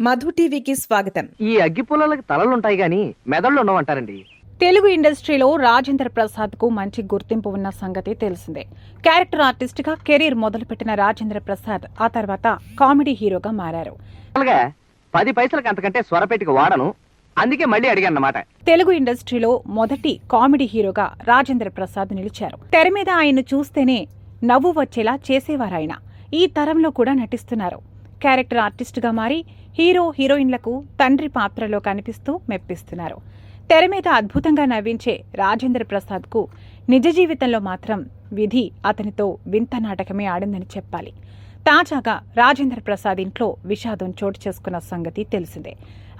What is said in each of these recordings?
మధు టీవీకి స్వాగతం. ఈ అగ్గి పుల్లలకి తలలుంటాయి గాని మెదళ్ళు ఉండవంటారండి. తెలుగు ఇండస్ట్రీలో రాజేంద్ర ప్రసాద్కు మంచి గుర్తింపు ఉన్న సంగతి తెలిసిందే. క్యారెక్టర్ ఆర్టిస్ట్గా కెరీర్ మొదలుపెట్టిన రాజేంద్ర ప్రసాద్ ఆ తర్వాత కామెడీ హీరోగా మారారు. పది పైసలకి అంతకంటే స్వరపేటికి వాడను. అందుకే మళ్ళీ అడిగాను అన్నమాట తెలుగు ఇండస్ట్రీలో మొదటి కామెడీ హీరోగా రాజేంద్ర ప్రసాద్ నిలిచారు. తెర మీద ఆయన్ను చూస్తేనే నవ్వు వచ్చేలా చేసేవారాయన. ఈ తరంలో కూడా నటిస్తున్నారు. క్యారెక్టర్ ఆర్టిస్ట్గా మారి హీరో హీరోయిన్లకు తండ్రి పాత్రలో కనిపిస్తూ మెప్పిస్తున్నారు. తెర మీద అద్భుతంగా నవ్వించే రాజేంద్ర ప్రసాద్కు నిజ జీవితంలో మాత్రం విధి అతనితో వింత నాటకమే ఆడిందని చెప్పాలి. తాజాగా రాజేంద్ర ప్రసాద్ ఇంట్లో విషాదం చోటు చేసుకున్న సంగతి తెలిసిందే.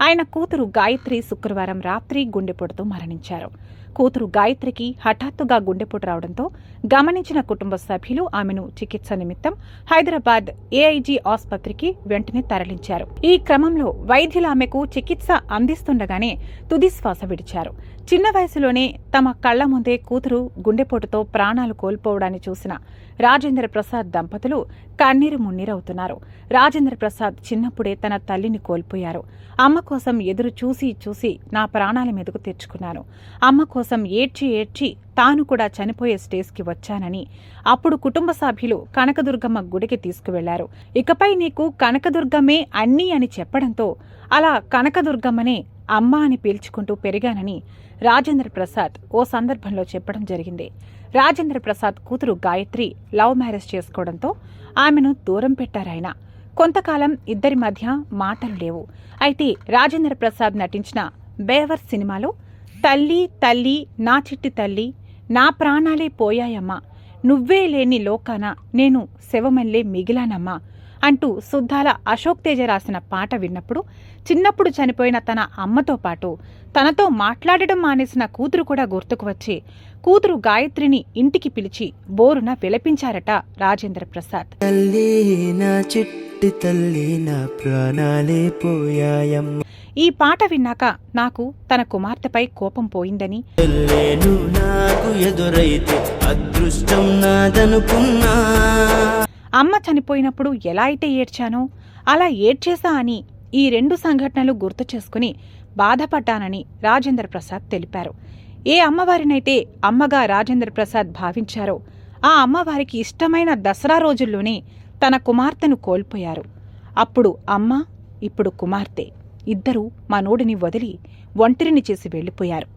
ఆయన కూతురు గాయత్రి శుక్రవారం రాత్రి గుండెపోటుతో మరణించారు. కూతురు గాయత్రికి హఠాత్తుగా గుండెపోటు రావడంతో గమనించిన కుటుంబ సభ్యులు ఆమెను చికిత్స నిమిత్తం హైదరాబాద్ ఏఐజీ ఆసుపత్రికి వెంటనే తరలించారు. ఈ క్రమంలో వైద్యులు ఆమెకు చికిత్స అందిస్తుండగానే తుదిశ్వాస విడిచారు. చిన్న వయసులోనే తమ కళ్ళ ముందే కూతురు గుండెపోటుతో ప్రాణాలు కోల్పోవడాన్ని చూసిన రాజేంద్ర ప్రసాద్ దంపతులు కన్నీరు మున్నీరవుతున్నారు. రాజేంద్ర ప్రసాద్ చిన్నప్పుడే తన తల్లిని కోల్పోయారు. అమ్మ కోసం ఎదురు చూసి చూసి నా ప్రాణాల మీదకు తెచ్చుకున్నాను అమ్మ కోసం ఏడ్చి ఏడ్చి తాను కూడా చనిపోయే స్టేజ్కి వచ్చానని అప్పుడు కుటుంబ సభ్యులు కనకదుర్గమ్మ గుడికి తీసుకువెళ్ళారు. ఇకపై నీకు కనకదుర్గమ్మే అన్నీ అని చెప్పడంతో అలా కనకదుర్గమ్మనే అమ్మ అని పీల్చుకుంటూ పెరిగానని రాజేంద్ర ప్రసాద్ ఓ సందర్భంలో చెప్పడం జరిగింది. రాజేంద్ర ప్రసాద్ కూతురు గాయత్రి లవ్ మ్యారేజ్ చేసుకోవడంతో ఆమెను దూరం పెట్టారాయన కొంతకాలం ఇద్దరి మధ్య మాటలు లేవు. అయితే రాజేంద్ర ప్రసాద్ నటించిన బేవర్ సినిమాలో తల్లి తల్లి నా చిట్టి తల్లి నా ప్రాణాలే పోయాయమ్మా. నువ్వే లేని లోకాన నేను శవమల్లే మిగిలానమ్మా అంటూ సుద్దాల అశోక్ తేజ రాసిన పాట విన్నప్పుడు చిన్నప్పుడు చనిపోయిన తన అమ్మతో పాటు తనతో మాట్లాడడం మానేసిన కూతురు కూడా గుర్తుకు వచ్చి కూతురు గాయత్రిని ఇంటికి పిలిచి బోరున విలపించారట రాజేంద్ర ప్రసాద్. తల్లి నా చిట్టి తల్లి నా ప్రాణాలే పోయాయమ్మ. ఈ పాట విన్నాక నాకు తన కుమార్తెపై కోపం పోయిందని. లేను నాకు ఎదురైతే అదృష్టం నాదనుకున్నా. అమ్మ చనిపోయినప్పుడు ఎలా అయితే ఏడ్చానో అలా ఏడ్చేశా అని ఈ రెండు సంఘటనలు గుర్తు చేసుకుని బాధపడ్డానని రాజేంద్ర ప్రసాద్ తెలిపారు. ఏ అమ్మవారినైతే అమ్మగా రాజేంద్ర ప్రసాద్ భావించారో ఆ అమ్మవారికి ఇష్టమైన దసరా రోజుల్లోనే తన కుమార్తెను కోల్పోయారు. అప్పుడు అమ్మ ఇప్పుడు కుమార్తె. ఇద్దరూ మా నోడిని వదిలి ఒంటరిని చేసి వెళ్ళిపోయారు.